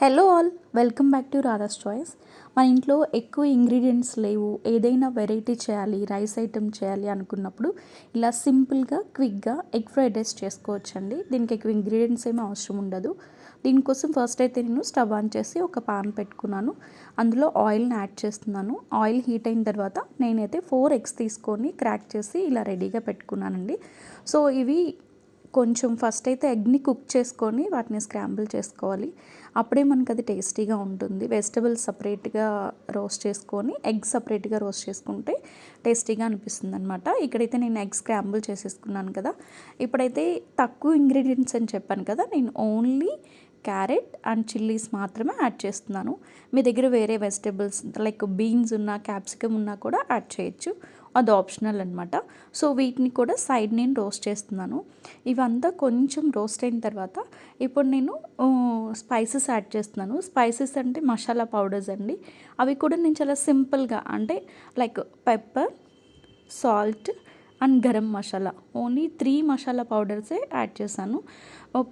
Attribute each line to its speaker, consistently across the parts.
Speaker 1: Hello all welcome back to Radha's choice మన ఇంట్లో ఎక్కువ ఇంగ్రీడియంట్స్ లేవు. ఏదైనా వెరైటీ చేయాలి రైస్ ఐటెం చేయాలి అనుకున్నప్పుడు ఇలా సింపుల్గా క్విక్గా ఎగ్ ఫ్రైడ్ రైస్ చేసుకోవచ్చండి. దీనికి ఎక్కువ ఇంగ్రీడియంట్స్ ఏమీ అవసరం ఉండదు. దీనికోసం ఫస్ట్ అయితే నేను స్టవ్ ఆన్ చేసి ఒక పాన్ పెట్టుకున్నాను. అందులో ఆయిల్ని యాడ్ చేస్తున్నాను. ఆయిల్ హీట్ అయిన తర్వాత నేనైతే ఫోర్ ఎగ్స్ తీసుకొని క్రాక్ చేసి ఇలా రెడీగా పెట్టుకున్నానండి. సో ఇవి కొంచెం ఫస్ట్ అయితే ఎగ్ని కుక్ చేసుకొని వాటిని స్క్రాంబుల్ చేసుకోవాలి. అప్పుడే మనకు అది టేస్టీగా ఉంటుంది. వెజిటబుల్స్ సపరేట్గా రోస్ట్ చేసుకొని ఎగ్ సపరేట్గా రోస్ట్ చేసుకుంటే టేస్టీగా అనిపిస్తుంది అనమాట ఇక్కడైతే నేను ఎగ్ స్క్రాంబుల్ చేసేసుకున్నాను కదా. ఇప్పుడైతే తక్కువ ఇంగ్రీడియంట్స్ అని చెప్పాను కదా నేను ఓన్లీ క్యారెట్ అండ్ చిల్లీస్ మాత్రమే యాడ్ చేస్తున్నాను. మీ దగ్గర వేరే వెజిటేబుల్స్ లైక్ బీన్స్ ఉన్న క్యాప్సికమ్ ఉన్నా కూడా యాడ్ చేయొచ్చు. అది ఆప్షనల్ అనమాట సో వీటిని కూడా సైడ్ నేను రోస్ట్ చేస్తున్నాను. ఇవంతా కొంచెం రోస్ట్ అయిన తర్వాత ఇప్పుడు నేను స్పైసెస్ యాడ్ చేస్తున్నాను. స్పైసెస్ అంటే మసాలా పౌడర్స్ అండి. అవి కూడా నేను చాలా సింపుల్గా అంటే like pepper salt and garam masala. Only three masala పౌడర్సే add చేశాను.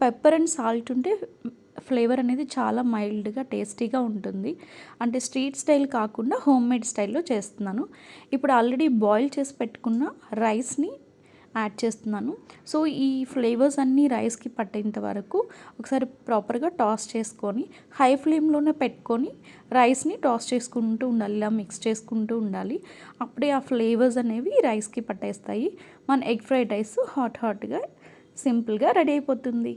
Speaker 1: పెప్పర్ అండ్ సాల్ట్ ఉంటే ఫ్లేవర్ అనేది చాలా మైల్డ్గా టేస్టీగా ఉంటుంది. అంటే స్ట్రీట్ స్టైల్ కాకుండా హోమ్ మేడ్ స్టైల్లో చేస్తున్నాను. ఇప్పుడు ఆల్రెడీ బాయిల్ చేసి పెట్టుకున్న రైస్ని యాడ్ చేస్తున్నాను. సో ఈ ఫ్లేవర్స్ అన్నీ రైస్కి పట్టేంత వరకు ఒకసారి ప్రాపర్గా టాస్ చేసుకొని హై ఫ్లేమ్లోనే పెట్టుకొని రైస్ని టాస్ చేసుకుంటూ ఉండాలి. ఇలా మిక్స్ చేసుకుంటూ ఉండాలి. అప్పుడే ఆ ఫ్లేవర్స్ అనేవి రైస్కి పట్టేస్తాయి. మన ఎగ్ ఫ్రైడ్ రైస్ హాట్ హాట్గా సింపుల్గా రెడీ అయిపోతుంది.